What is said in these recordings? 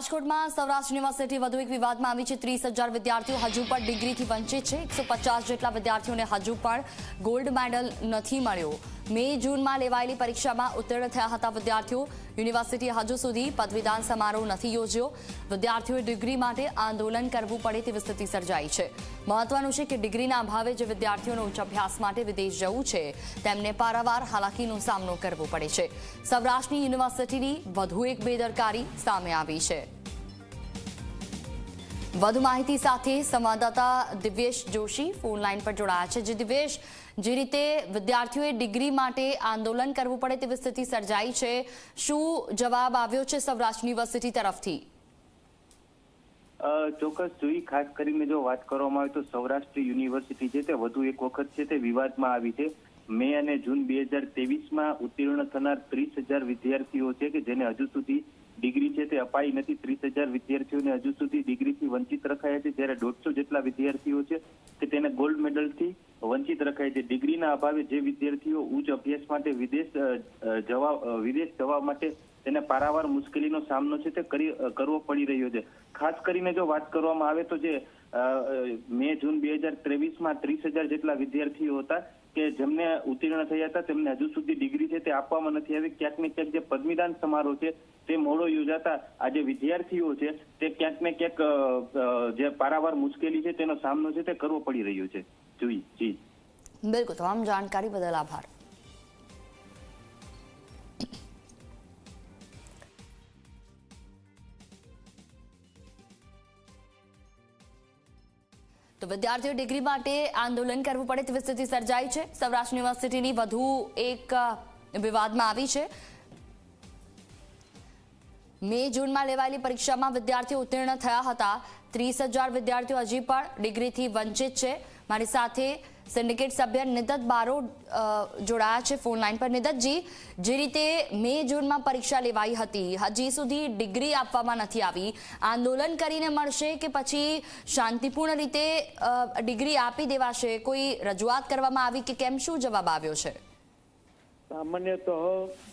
રાજકોટમાં સૌરાષ્ટ્ર યુનિવર્સિટી વધુ એક વિવાદમાં આવી છે. ત્રીસ હજાર વિદ્યાર્થીઓ હજુ પણ ડિગ્રીથી વંચિત છે. એકસો જેટલા વિદ્યાર્થીઓને હજુ પણ ગોલ્ડ મેડલ નથી મળ્યો. મે જૂનમાં લેવાયેલી પરીક્ષામાં ઉત્તીર્ણ થયા હતા વિદ્યાર્થીઓ. યુનિવર્સિટીએ હજુ સુધી પદવીદાન સમારોહ નથી યોજ્યો. વિદ્યાર્થીઓએ ડિગ્રી માટે આંદોલન કરવું પડે તેવી સ્થિતિ સર્જાઈ છે. મહત્વનું છે કે ડિગ્રીના અભાવે જે વિદ્યાર્થીઓનો ઉચ્ચ અભ્યાસ માટે વિદેશ જવું છે. તેમને પારાવાર હાલાકીનો સામનો કરવો પડે છે. સૌરાષ્ટ્રની યુનિવર્સિટીની વધુ એક બેદરકારી સામે આવી છે. વધુ માહિતી સાથે સંવાદદાતા દિવ્યેશ જોશી ફોન લાઈન પર જોડાયા છે. જે દિવ્યેશ, જે રીતે વિદ્યાર્થીઓએ ડિગ્રી માટે આંદોલન કરવું પડે તેવી સ્થિતિ સર્જાઈ છે, શું જવાબ આવ્યો છે સૌરાષ્ટ્ર યુનિવર્સિટી તરફથી? ચોક્કસ જોઈ, ખાસ કરીને જો વાત કરવામાં આવે તો સૌરાષ્ટ્ર યુનિવર્સિટી છે તે વધુ એક વખત છે તે વિવાદમાં આવી છે. મે અને જૂન બે હજાર તેવીસમાં ઉત્તીર્ણ થનાર ત્રીસ હજાર વિદ્યાર્થીઓ છે કે જેને હજુ સુધી ડિગ્રી છે તે અપાઈ નથી. ત્રીસ હજાર વિદ્યાર્થીઓને હજુ સુધી ડિગ્રીથી વંચિત રખાયા છે. જ્યારે દોઢસો જેટલા વિદ્યાર્થીઓ છે કે તેને ગોલ્ડ મેડલથી વંચિત રખાય છે. ડિગ્રીના અભાવે જે વિદ્યાર્થીઓ ઉચ્ચ અભ્યાસ માટે વિદેશ જવા વિદેશ જવા માટે તેને પારાવાર મુશ્કેલીનો સામનો છે તે કરી કરવો પડી રહ્યો છે. ખાસ કરીને જો વાત કરવામાં આવે તો જે મે, જૂન બે હજાર ત્રેવીસમાં ત્રીસ હજાર જેટલા વિદ્યાર્થીઓ હતા કે જેમને ઉત્તીર્ણ થયા હતા તેમને હજુ સુધી ડિગ્રી છે તે આપવામાં નથી આવી. ક્યાંક ને ક્યાંક જે પદવીદાન સમારોહ છે તે મોડો યોજાતા આ જે વિદ્યાર્થીઓ છે, તે ક્યાંક ને ક્યાંક જે પારાવાર મુશ્કેલી છે, તેનો સામનો છે, તે કરવો પડી રહ્યો છે. જોઈ જી. બિલકુલ, તમામ જાણકારી બદલ આભાર. તો વિદ્યાર્થીઓ, ડિગ્રી માટે આંદોલન કરવું પડે તેવી સ્થિતિ સર્જાઈ છે. સૌરાષ્ટ્ર યુનિવર્સિટીની વધુ એક વિવાદમાં આવી છે. મે જૂનમાં લેવાયેલી પરીક્ષામાં વિદ્યાર્થીઓ ઉત્તીર્ણ થયા હતા. ત્રીસ હજાર વિદ્યાર્થીઓ હજી પણ ડિગ્રીથી વંચિત છે. મારી સાથે સિન્ડિકેટ સભ્ય નિદત બારોડ અ, જોડાયા છે ફોન લાઈન પર. નિદતજી જે રીતે મે જૂનમાં પરીક્ષા લેવાઈ હતી હજી સુધી ડિગ્રી આપવામાં નથી આવી. આંદોલન કરીને મળશે કે પછી શાંતિપૂર્ણ રીતે ડિગ્રી આપી દેવાશે? કોઈ રજૂઆત કરવામાં આવી કે કેમ? શું જવાબ આવ્યો છે? સામાન્ય તો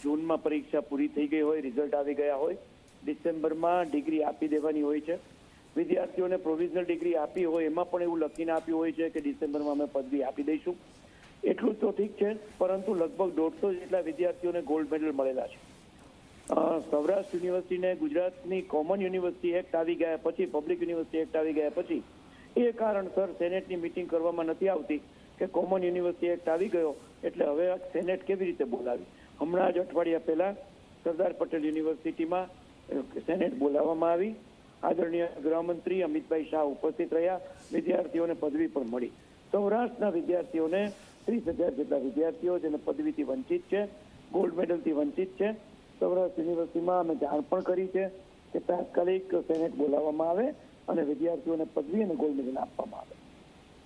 જૂનમાં પરીક્ષા પૂરી થઈ ગઈ હોય રિઝલ્ટ આવી ગયા હોય. ડિસેમ્બરમાં ડિગ્રી આપી દેવાની હોય છે. વિદ્યાર્થીઓને પ્રોવિઝનલ ડિગ્રી આપી હોય એમાં પણ એવું લખીને આપ્યું હોય છે કે ડિસેમ્બરમાં અમે પદવી આપી દઈશું. એટલું તો ઠીક છે, પરંતુ લગભગ દોઢસો જેટલા વિદ્યાર્થીઓને ગોલ્ડ મેડલ મળેલા છે. સૌરાષ્ટ્ર યુનિવર્સિટીને ગુજરાતની કોમન યુનિવર્સિટી એક્ટ આવી ગયા પછી પબ્લિક યુનિવર્સિટી એક્ટ આવી ગયા પછી, એ કારણસર સેનેટની મિટિંગ કરવામાં નથી આવતી કે કોમન યુનિવર્સિટી એક્ટ આવી ગયો એટલે હવે સેનેટ કેવી રીતે બોલાવી? હમણાં જ અઠવાડિયા પહેલા સરદાર પટેલ યુનિવર્સિટીમાં સેનેટ બોલાવવામાં આવી. આદરણીય ગૃહમંત્રી અમિતભાઈ શાહ ઉપસ્થિત રહ્યા. વિદ્યાર્થીઓને પદવી પણ મળી. સૌરાષ્ટ્રના વિદ્યાર્થીઓને ત્રીસ હજાર જેટલા વિદ્યાર્થીઓ જેને પદવીથી વંચિત છે, ગોલ્ડ મેડલથી વંચિત છે. સૌરાષ્ટ્ર યુનિવર્સિટીમાં અમે જાણ પણ કરી છે કે તાત્કાલિક સેનેટ બોલાવવામાં આવે અને વિદ્યાર્થીઓને પદવી અને ગોલ્ડ મેડલ આપવામાં આવે.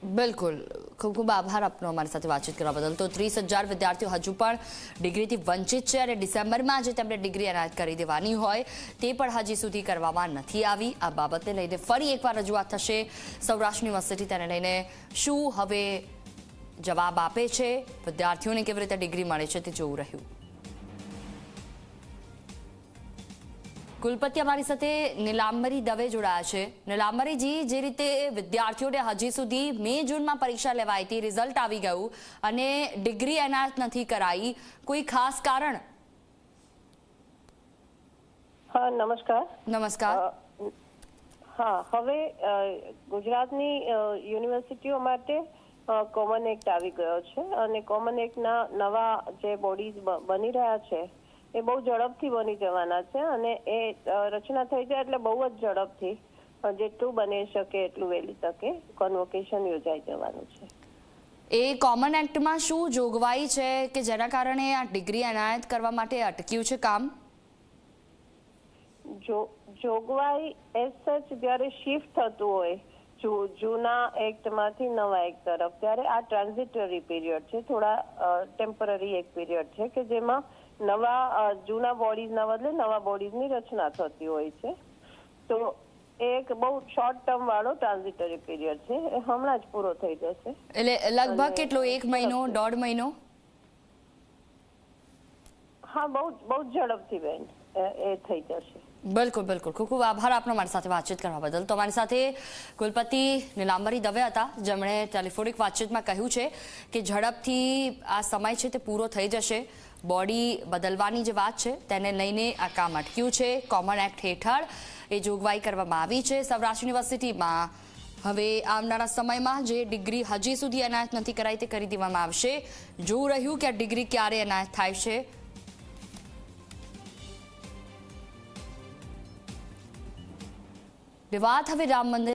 બિલકુલ. ખૂબ ખૂબ આભાર આપનો અમારી સાથે વાતચીત કરવા બદલ. તો ત્રીસ હજાર વિદ્યાર્થીઓ હજુ પણ ડિગ્રીથી વંચિત છે અને ડિસેમ્બરમાં જે તેમને ડિગ્રી એનાયત કરી દેવાની હોય તે પણ હજી સુધી કરવામાં નથી આવી. આ બાબતને લઈને ફરી એકવાર રજૂઆત થશે. સૌરાષ્ટ્ર યુનિવર્સિટી તેને લઈને શું હવે જવાબ આપે છે? વિદ્યાર્થીઓને કેવી રીતે ડિગ્રી મળે છે તે જોવું રહ્યું. કુલપતિ અમારી સાથે નીલાંબરી દવે જોડાયા છે. નીલાંબરીજી જે રીતે વિદ્યાર્થીઓને હજી સુધી મે જૂનમાં પરીક્ષા લેવાઈ હતી રિઝલ્ટ આવી ગયું અને ડિગ્રી એનાયત નથી કરાઈ. કોઈ ખાસ કારણ? હા નમસ્કાર. નમસ્કાર. હા હવે ગુજરાતની યુનિવર્સિટીઓ માટે કોમન એક્ટ આવી ગયો છે અને કોમન એક્ટના નવા જે બોડીઝ બની રહ્યા છે એ બહુ ઝડપથી બની જવાના છે અને એ રચના થઈ જાય એટલે બહુ જ ઝડપથી જેટલું બની શકે એટલું વહેલી તકે કોન્વોકેશન યોજાઈ જવાનું છે. એ કોમન એક્ટમાં શું જોગવાઈ છે કે જેના કારણે આ ડિગ્રી એનાયત કરવા માટે અટક્યું છે કામ? જો જોગવાઈ એઝ સચ જ્યારે શિફ્ટ થતું હોય જૂ- જૂના એક્ટમાંથી નવા એક્ટ તરફ ત્યારે આ ટ્રાન્ઝિટરી પીરિયડ છે થોડા ટેમ્પરરી એક પીરિયડ છે કે જેમાં નવા જૂના બોડીઝના બદલે નવા બોડીઝની રચના થતી હોય છે. તો એક બહુ શોર્ટ ટર્મ વાળો ટ્રાન્ઝિટરી પીરિયડ છે. એ હમણાં જ પૂરો થઈ જશે. એટલે લગભગ કેટલો? એક મહિનો દોઢ મહિનો? હા બહુ બહુ ઝડપથી બેન એ એ થઈ જશે. બિલકુલ બિલકુલ. ખૂબ ખૂબ આભાર આપનો મારી સાથે વાતચીત કરવા બદલ. તો મારી સાથે કુલપતિ નીલાંબરી દવે હતા. જેમણે ટેલિફોનિક વાતચીતમાં કહ્યું છે કે ઝડપથી આ સમય છે તે પૂરો થઈ જશે. બોડી બદલવાની જે વાત છે, તેને લઈને આ કામ અટક્યું છે. કોમન એક્ટ હેઠળ એ જોગવાઈ કરવામાં આવી છે. સૌરાષ્ટ્ર યુનિવર્સિટીમાં હવે આવનારા સમયમાં જે ડિગ્રી હજી સુધી એનાયત નથી કરાઈ તે કરી દેવામાં આવશે. જોવું રહ્યું કે આ ડિગ્રી ક્યારે એનાયત થાય છે. વિવાદ હવે રામ મંદિર